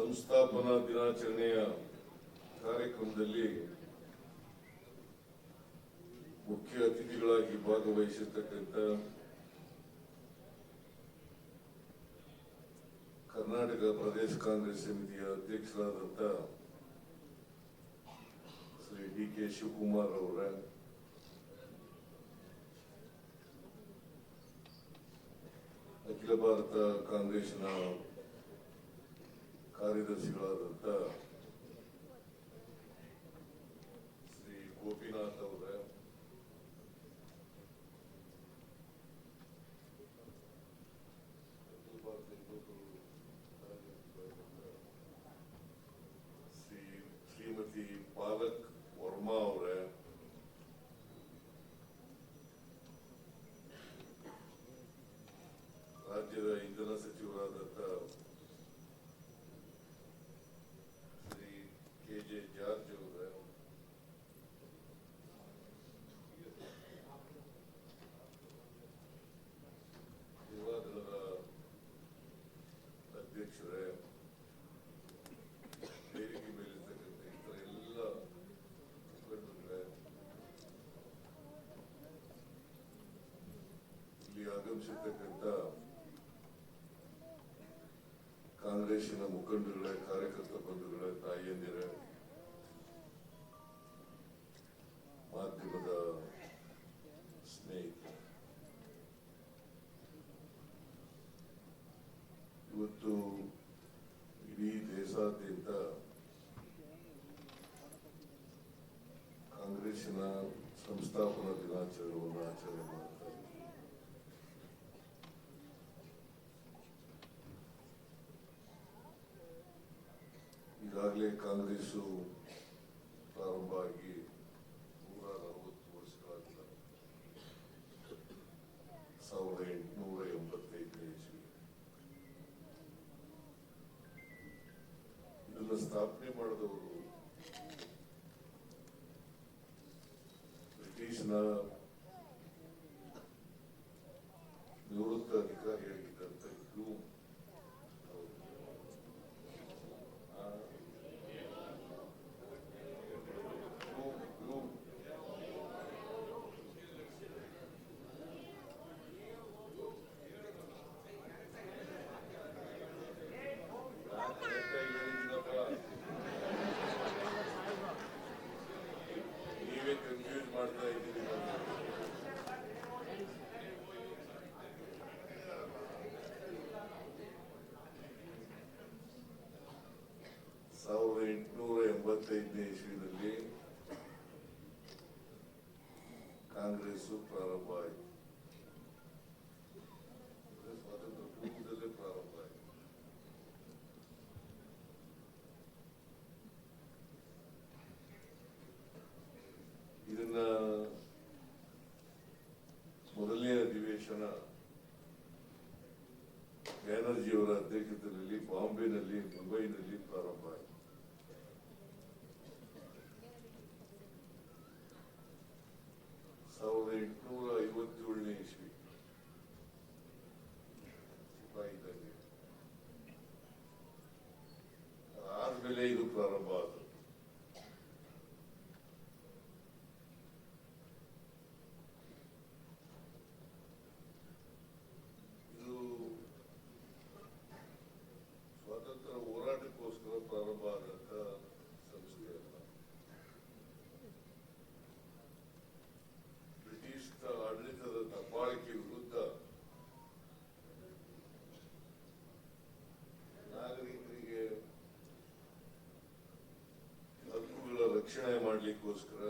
ಸಂಸ್ಥಾಪನಾ ದಿನಾಚರಣೆಯ ಕಾರ್ಯಕ್ರಮದಲ್ಲಿ ಮುಖ್ಯ ಅತಿಥಿಗಳಾಗಿ ಭಾಗವಹಿಸಿರ್ತಕ್ಕಂಥ ಕರ್ನಾಟಕ ಪ್ರದೇಶ ಕಾಂಗ್ರೆಸ್ ಸಮಿತಿಯ ಅಧ್ಯಕ್ಷರಾದಂಥ ಶ್ರೀ ಡಿ ಕೆ ಶಿವಕುಮಾರ್ ಅವರ ಅಖಿಲ ಭಾರತ ಕಾಂಗ್ರೆಸ್ನ ಕಾರ್ಯದರ್ಶಿಗಳಾದಂಥ ಶ್ರೀ ಗೋಪಿನಾಥ್ ಅವರೇ ಶ್ರೀ ಶ್ರೀಮತಿ ಪಾಲಕ್ ವರ್ಮಾ ಅವರೇ ರಾಜ್ಯದ ಇಂಧನ ಸಚಿವರಾದಂಥ ಆಗಮಿಸಿರ್ತಕ್ಕಂಥ ಕಾಂಗ್ರೆಸ್ಸಿನ ಮುಖಂಡರುಗಳೇ, ಕಾರ್ಯಕರ್ತ ಬಂಧುಗಳ ತಾಯಿಯಂದಿರೇ ಮಾಧ್ಯಮದ ಸ್ನೇಹಿತರು, ಇವತ್ತು ಇಡೀ ದೇಶಾದ್ಯಂತ ಕಾಂಗ್ರೆಸ್ಸಿನ ಸಂಸ್ಥಾಪನಾ ದಿನಾಚರಣೆಯನ್ನು ಆಚರಣೆ ಈಗಾಗಲೇ ಕಾಂಗ್ರೆಸ್ಸು ಎಂಬತ್ತೈದನೇ ಇಸ್ವಿನಲ್ಲಿ ಕಾಂಗ್ರೆಸ್ಸು ಪ್ರಾರಂಭ ಆಯಿತು busca, né?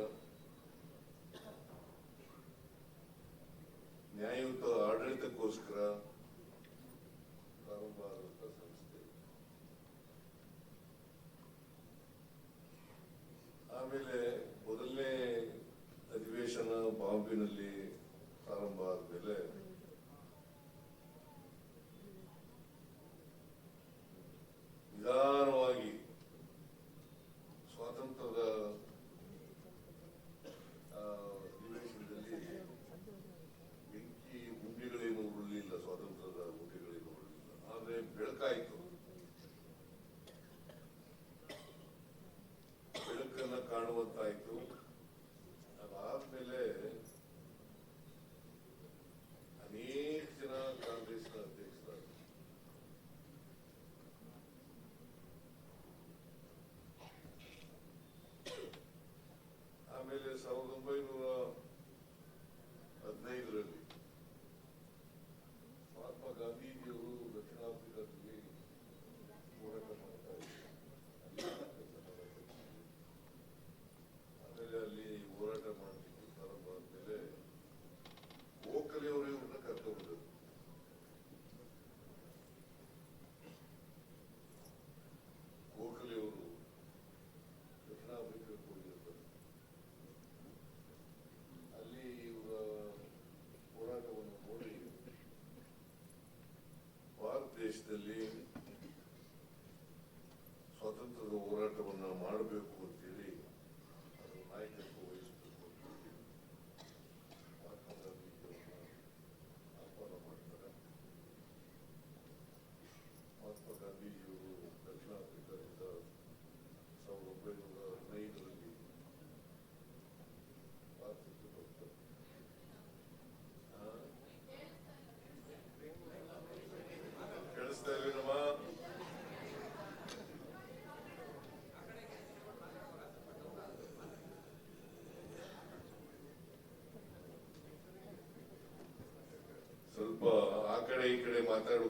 ಕಡೆ ಈ ಕಡೆ ಮಾತಾಡೋ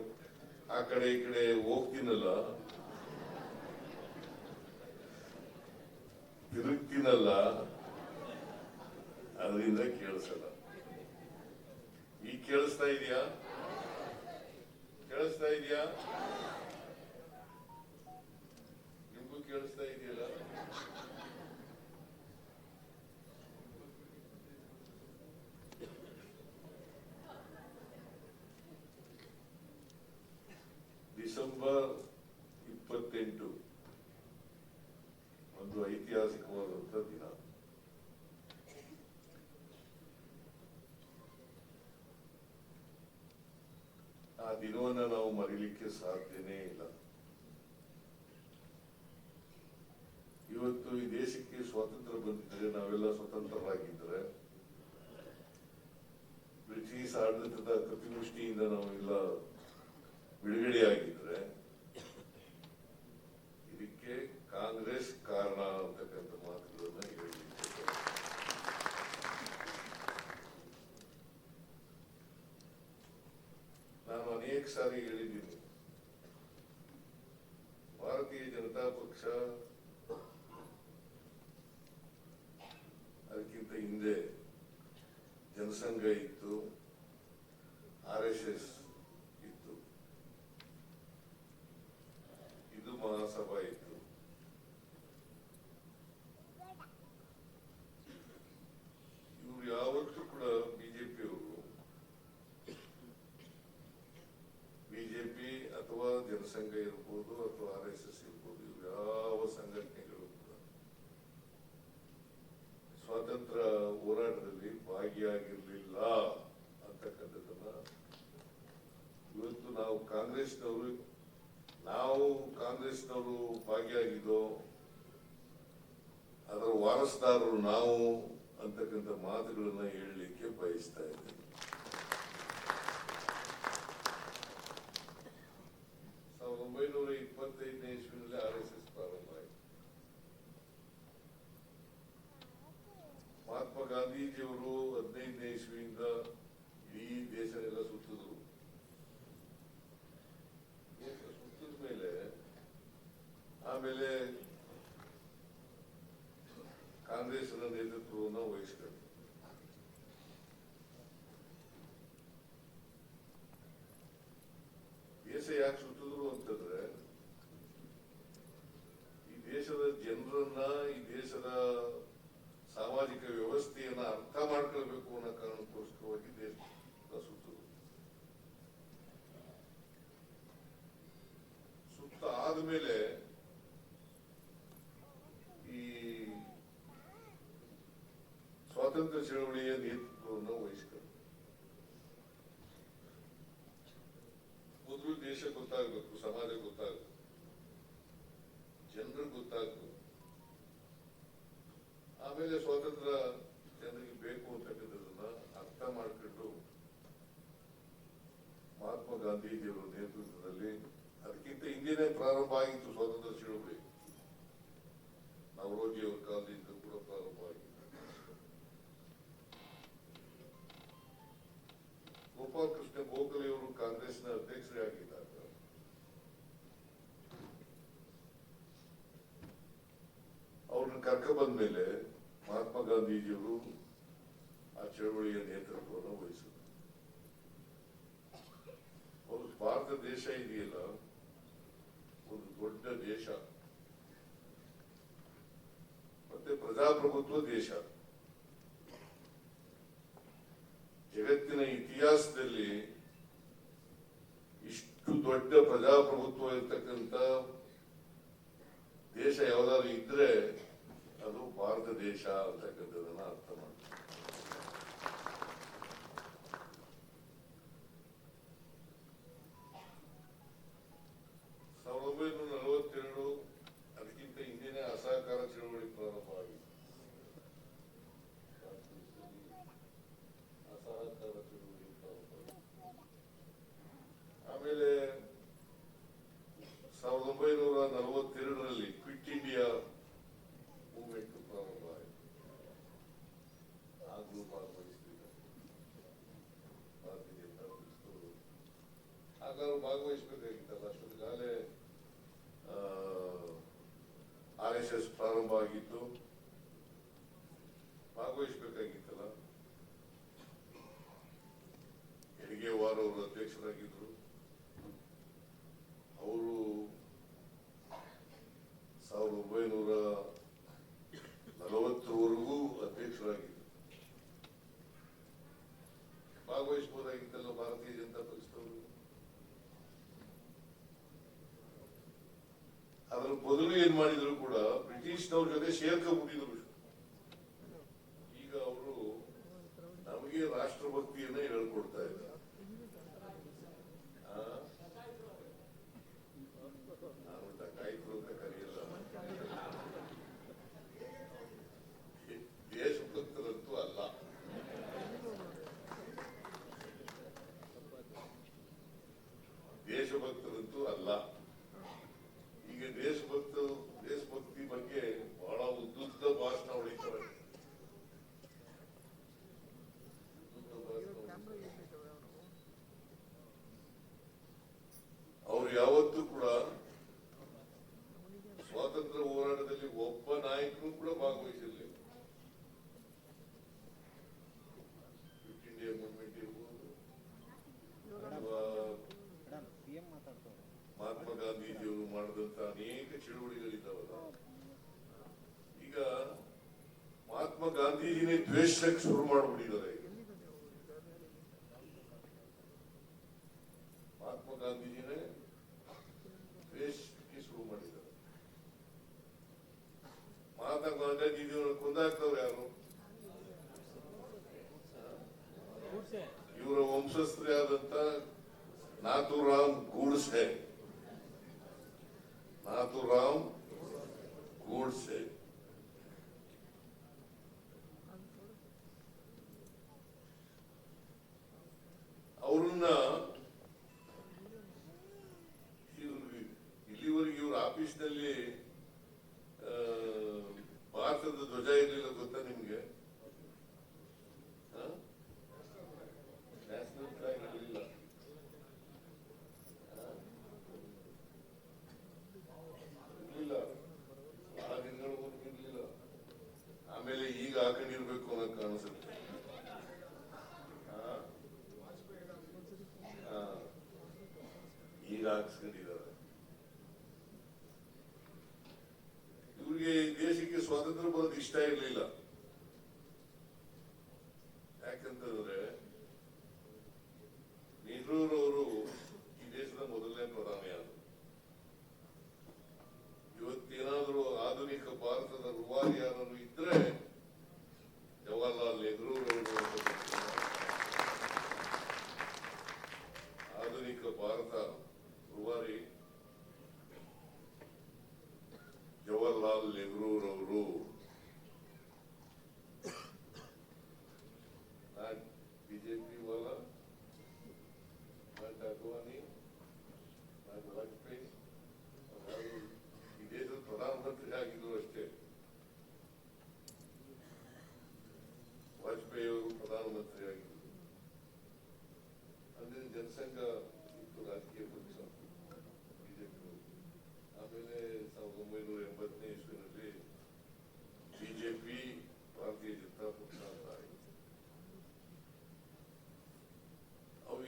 ಆ ಕಡೆ ಈ ಕಡೆ ಹೋಗ್ತೀನಲ್ಲ ಆ ದಿನವನ್ನು ನಾವು ಮರೀಲಿಕ್ಕೆ ಸಾಧ್ಯನೇ ಇಲ್ಲ. ಇವತ್ತು ಈ ದೇಶಕ್ಕೆ ಸ್ವಾತಂತ್ರ್ಯ ಬಂದಿದ್ರೆ ನಾವೆಲ್ಲ ಸ್ವತಂತ್ರರಾಗಿದ್ರೆ ಬ್ರಿಟಿಷ್ ಆಡಳಿತದ ಕಪಿಮುಷ್ಟಿಯಿಂದ ನಾವೆಲ್ಲ ಬಿಡುಗಡೆಯಾಗಿದೆ ಪಾಲುದಾರರು ನಾವು ಅಂತಕ್ಕಂಥ ಮಾತುಗಳನ್ನು ಹೇಳಲಿಕ್ಕೆ ಬಯಸ್ತಾ ಇದ್ದೇನೆ. ಸಾವಿರದ ಒಂಬೈನೂರ ಇಪ್ಪತ್ತೈದನೇ ಇಸ್ವಿನಲ್ಲಿ ಆರ್ ಎಸ್ ಎಸ್ ಪ್ರಾರಂಭ ಆಯಿತು. ಮಹಾತ್ಮ ಗಾಂಧೀಜಿಯವರು ಹದಿನೈದನೇ ಇಸ್ವಿಯಿಂದ ಇಡೀ ದೇಶದೆಲ್ಲ ಸ್ವಾತಂತ್ರ್ಯ ಚಳವಳಿಯ ನೇತೃತ್ವವನ್ನು ವಹಿಸಿದರು ಮೇಲೆ ಮಹಾತ್ಮ ಗಾಂಧೀಜಿಯವರು ಆ ಚಳವಳಿಯ ನೇತೃತ್ವವನ್ನು ವಹಿಸಿದರು. ಒಂದು ಭಾರತ ದೇಶ ಇದೆಯಲ್ಲ, ಒಂದು ದೊಡ್ಡ ದೇಶ. ಮತ್ತೆ ಪ್ರಜಾಪ್ರಭುತ್ವ ದೇಶ. ಎಲ್ಲರೂ ಭಾಗವಹಿಸಬೇಕಾಗಿತ್ತಲ್ಲ ಅಷ್ಟೊತ್ತಿಗಾಗಲೇ ಆರ್ ಎಸ್ ಎಸ್ ಪ್ರಾರಂಭ ಆಗಿತ್ತು ಪ್ರದೇಶ ಏನ್ ಕಬ್ಬಿದ್ರು ಈಗ ಅವರು ನಮಗೆ ರಾಷ್ಟ್ರಭಕ್ತಿಯನ್ನ ಹೇಳ್ಕೊಡ್ತಾ ದ್ವೇಷಕ್ಕೆ ಶುರು ಮಾಡಿಬಿಟ್ಟಿದ್ದಾರೆ ದೇಶದಲ್ಲಿ תשתה אלילה. ಆಮೇಲೆ ಸಾವಿರದ ಒಂಬೈನೂರ ಎಂಬತ್ತನೇ ಇಸ್ವಿನಲ್ಲಿ ಬಿಜೆಪಿ ಭಾರತೀಯ ಜನತಾ ಪಕ್ಷ ಅಂತ ಆಯಿತು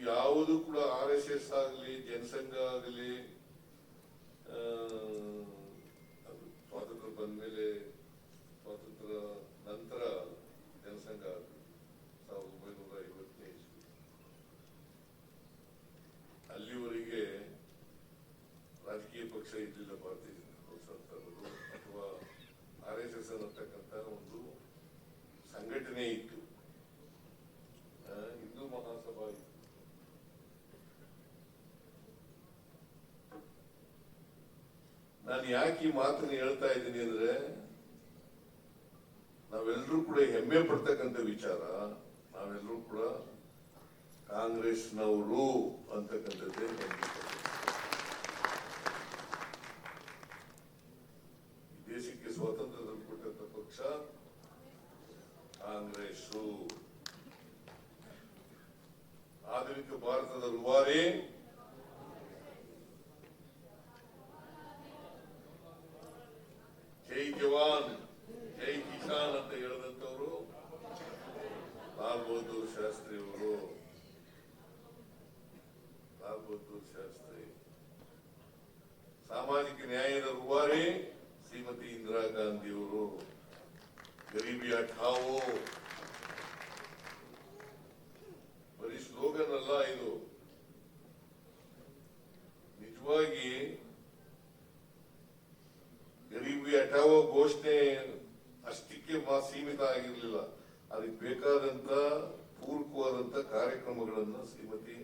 ಯಾವುದು ಕೂಡ ಆರ್ ಎಸ್ ಎಸ್ ಆಗಲಿ ಜನಸಂಘ ಆಗಲಿ ಯಾಕೆ ಈ ಮಾತನ್ನು ಹೇಳ್ತಾ ಇದ್ದೀನಿ ಅಂದ್ರೆ, ನಾವೆಲ್ಲರೂ ಕೂಡ ಹೆಮ್ಮೆ ಪಡ್ತಕ್ಕಂಥ ವಿಚಾರ, ನಾವೆಲ್ಲರೂ ಕೂಡ ಕಾಂಗ್ರೆಸ್ನವರು ಅಂತಕ್ಕಂಥದ್ದೇ ಸೀಮಿತ ಆಗಿರಲಿಲ್ಲ. ಅದಕ್ಕೆ ಬೇಕಾದಂತ ಪೂರಕವಾದಂತ ಕಾರ್ಯಕ್ರಮಗಳನ್ನ ಶ್ರೀಮತಿ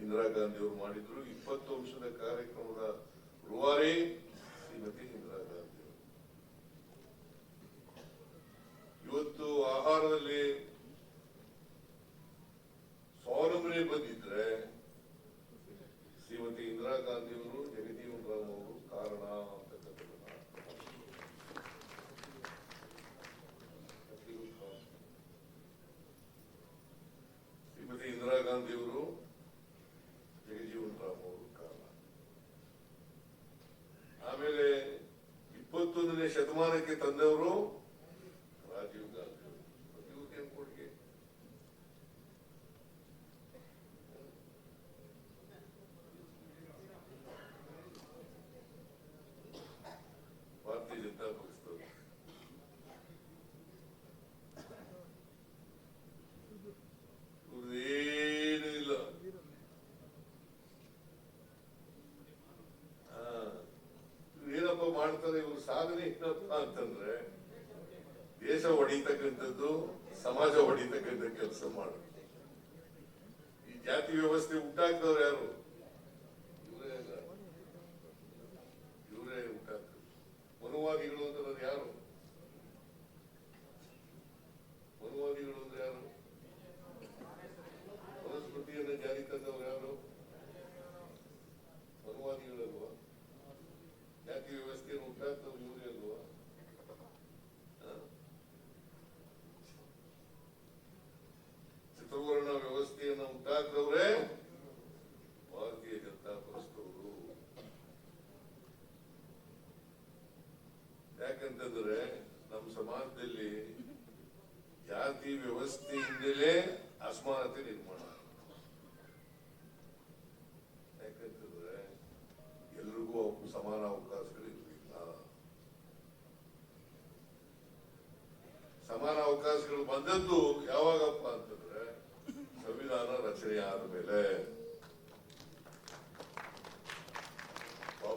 ಇಂದಿರಾ ಗಾಂಧಿ ಅವರು ಮಾಡಿದ್ರು. ಇಪ್ಪತ್ತು ಅಂಶದ ಕಾರ್ಯಕ್ರಮದ ರೂವಾರಿ ಶ್ರೀಮತಿ ಇಂದಿರಾ ಗಾಂಧಿ ಇವತ್ತು ಆಹಾರದಲ್ಲಿ ಸ್ವಾವಲಂಬನೆ ಬಂದಿದ್ರೆ ಶ್ರೀಮತಿ ಇಂದಿರಾ ಗಾಂಧಿಯವರು ಅವರು, ಜಗಜೀವನ್ ಅವರು ಕಾರಣ ಇಂದಿರಾ ಗಾಂಧಿಯವರು ಜಗಜೀವನ್ ರಾಮ್ ಅವರು ಆಮೇಲೆ ಇಪ್ಪತ್ತೊಂದನೇ ಶತಮಾನಕ್ಕೆ ತಂದವರು ಹೊಡಿತಕ್ಕಂಥದ್ದು ಸಮಾಜ ಹೊಡಿತಕ್ಕಂಥ ಕೆಲಸ ಮಾಡುತ್ತೆ. ಈ ಜಾತಿ ವ್ಯವಸ್ಥೆ ಉಂಟಾಗ್ತವ್ರು ಯಾರು?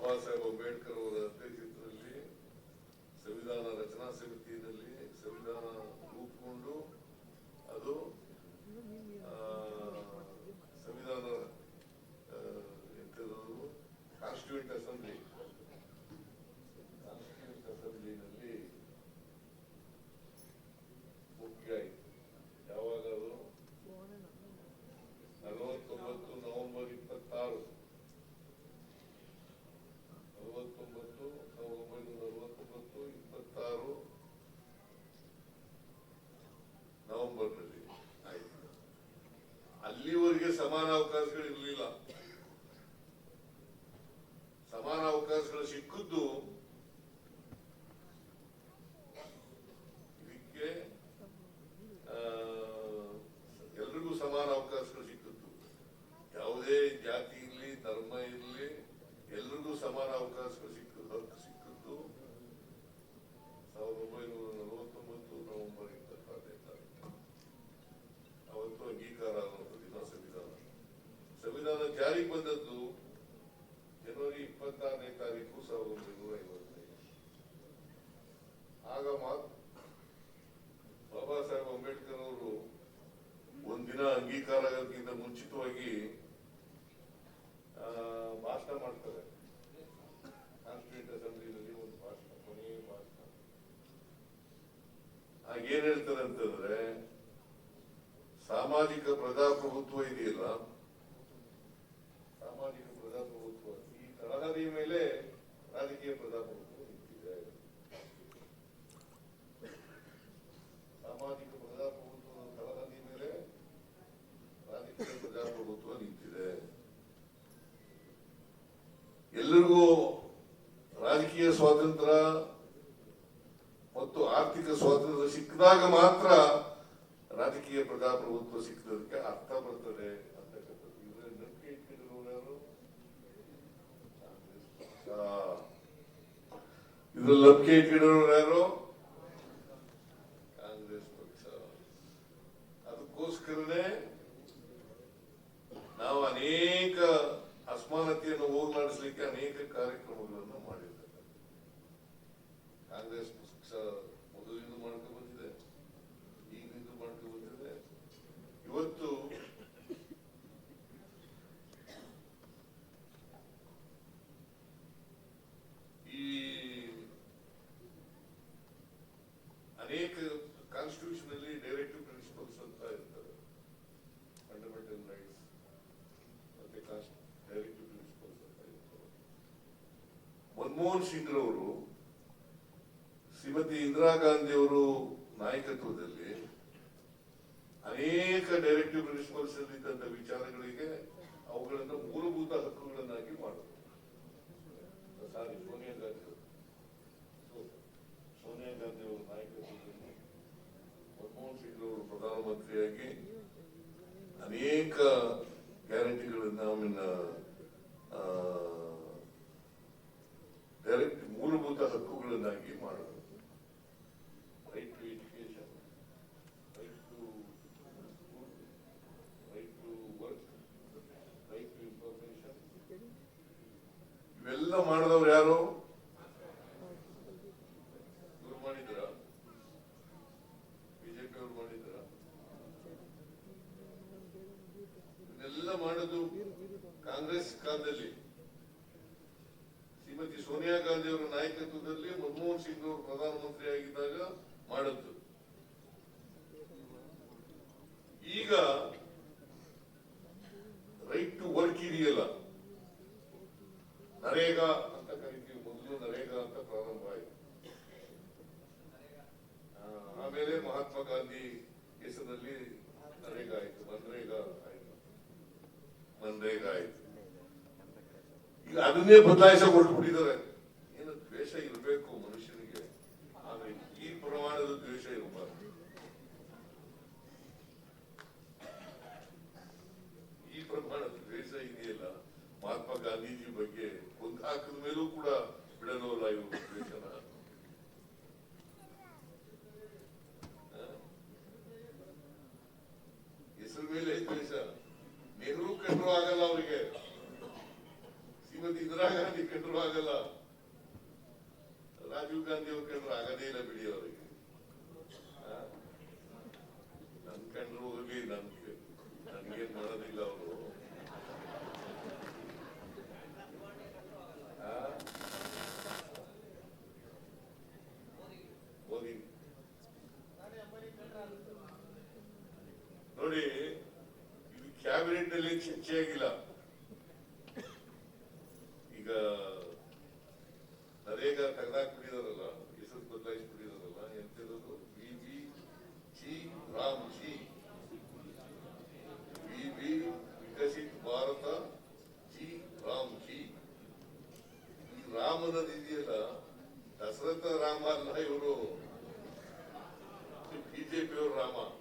ಬಾಬಾ ಸಾಹೇಬ್ ಅಂಬೇಡ್ಕರ್ ಅವರ ಅಧ್ಯಕ್ಷತ್ವದಲ್ಲಿ ಸಂವಿಧಾನ ರಚನಾ ಸಮಿತಿಯಲ್ಲಿ ಸಂವಿಧಾನ ರೂಪುಗೊಂಡು ಸಾಮಾಜಿಕ ಪ್ರಜಾಪ್ರಭುತ್ವ ಇದೆಯಲ್ಲ? ಸಾಮಾಜಿಕ ಪ್ರಜಾಪ್ರಭುತ್ವ. ಈ ತಳಹದಿ ಮೇಲೆ ರಾಜಕೀಯ ಪ್ರಜಾಪ್ರಭುತ್ವ ನಿಂತಿದೆ. ಸಾಮಾಜಿಕ ಪ್ರಜಾಪ್ರಭುತ್ವದ ತರಹದಿ ಮೇಲೆ ರಾಜಕೀಯ ಪ್ರಜಾಪ್ರಭುತ್ವ ನಿಂತಿದೆ. ಎಲ್ಲರಿಗೂ ರಾಜಕೀಯ ಸ್ವಾತಂತ್ರ್ಯ ಮತ್ತು ಆರ್ಥಿಕ ಸ್ವಾತಂತ್ರ್ಯ ಸಿಕ್ಕಿದಾಗ ಮಾತ್ರ ರಾಜಕೀಯ ಪ್ರಜಾಪ್ರಭುತ್ವ ಸಿಕ್ಕದಕ್ಕೆ ಅರ್ಥ ಬರ್ತದೆ ಅಂತಕ್ಕಂಥದ್ದು. ಇದ್ರ ಇದ್ರಲ್ಲಿ ನಂಬಿಕೆ ಇಟ್ಟಿರೋರು ಯಾರು ಕಾಂಗ್ರೆಸ್ ಪಕ್ಷ. ಅದಕ್ಕೋಸ್ಕರನೇ ನಾವು ಅನೇಕ ಅಸಮಾನತೆಯನ್ನು ಹೋಗ್ಲಾಡಿಸ್ಲಿಕ್ಕೆ ಅನೇಕ ಕಾರ್ಯಕ್ರಮಗಳನ್ನು ಮಾಡಿದ್ದೇವೆ ಕಾಂಗ್ರೆಸ್ ಪಕ್ಷ ಮೊದಲಿಂದ ಮಾಡ್ಕೊಂಡು ಬಂದಿದೆ ಈಗಿಂದ ಮಾಡ್ಕೊಂಡು ಬಂದಿದೆ ಇವತ್ತು ಈ ಅನೇಕ ಕಾನ್ಸ್ಟಿಟ್ಯೂಷನ್ ಅಲ್ಲಿ ಡೈರೆಕ್ಟಿವ್ ಪ್ರಿನ್ಸಿಪಲ್ಸ್ ಅಂತ ಇರ್ತವೆ ಫಂಡಮೆಂಟಲ್ ರೈಟ್ಸ್ ಮತ್ತೆ ಡೈರೆಕ್ಟಿವ್ ಪ್ರಿನ್ಸಿಪಲ್ಸ್ ಅಂತ ಇರ್ತವೆ ಮನಮೋಹನ್ ಸಿಂಗ್ ರವರು ಶ್ರೀಮತಿ ಇಂದಿರಾ ಗಾಂಧಿ ಅವರು ನಾಯಕತ್ವದಲ್ಲಿ ಅನೇಕ ಡೈರೆಕ್ಟಿವ್ ಪ್ರಿನ್ಸಿಪಲ್ಸ್ ಇದ್ದಂತ ವಿಚಾರಗಳಿಗೆ ಅವುಗಳನ್ನು ಮೂಲಭೂತ ಹಕ್ಕುಗಳನ್ನಾಗಿ ಮಾಡಿದ್ರು ಸೋನಿಯಾ ಗಾಂಧಿ ಅವರು. ಸೋನಿಯಾ ಗಾಂಧಿ ಅವರ ನಾಯಕತ್ವದಲ್ಲಿ ಮನಮೋಹನ್ ಸಿಂಗ್ ಅವರು ಪ್ರಧಾನಮಂತ್ರಿಯಾಗಿ ಅನೇಕ ಗ್ಯಾರಂಟಿಗಳನ್ನ ಆಮೇಲೆ ಮೂಲಭೂತ ಹಕ್ಕುಗಳನ್ನಾಗಿ ಮಾಡೋದು right to education right to right to work right to information ಇವೆಲ್ಲ ಮಾಡಿದವ್ರು ಯಾರು? ಇವ್ರು ಮಾಡಿದ್ರ ಬಿಜೆಪಿ ಅವ್ರು ಮಾಡಿದ್ರ ಇದೆಲ್ಲ ಮಾಡೋದು ಕಾಂಗ್ರೆಸ್ ಕಾಲದಲ್ಲಿ. ಸೋನಿಯಾ ಗಾಂಧಿ ಅವರ ನಾಯಕತ್ವದಲ್ಲಿ ಮನಮೋಹನ್ ಸಿಂಗ್ ಅವರು ಪ್ರಧಾನಮಂತ್ರಿ ಆಗಿದ್ದಾಗ ಮಾಡದ್ದು. ಈಗ ರೈಟ್ ಟು ವರ್ಕ್ ಇದೆಯಲ್ಲ? ನರೇಗಾ ಅಂತ ಕರಿತೀವಿ ಮೊದಲು, ನರೇಗಾ ಅಂತ ಪ್ರಾರಂಭ ಆಯಿತು. ಆಮೇಲೆ ಮಹಾತ್ಮ ಗಾಂಧಿ ಹೆಸರಲ್ಲಿ ನರೇಗಾ ಆಯ್ತು, ಮನ್ರೇಗಾ ಆಯಿತು. ಮನ್ರೇಗಾ ಆಯ್ತು. ಈಗ ಅದನ್ನೇ ಬದಲಾಯಿಸ ಏನು ಆಗಲ್ಲ ರಾಮನದು ಇದೆಯಲ್ಲ? ದಶರಥ ರಾಮ ಅಲ್ಲ ಇವರು. ಬಿಜೆಪಿಯವರು ರಾಮ.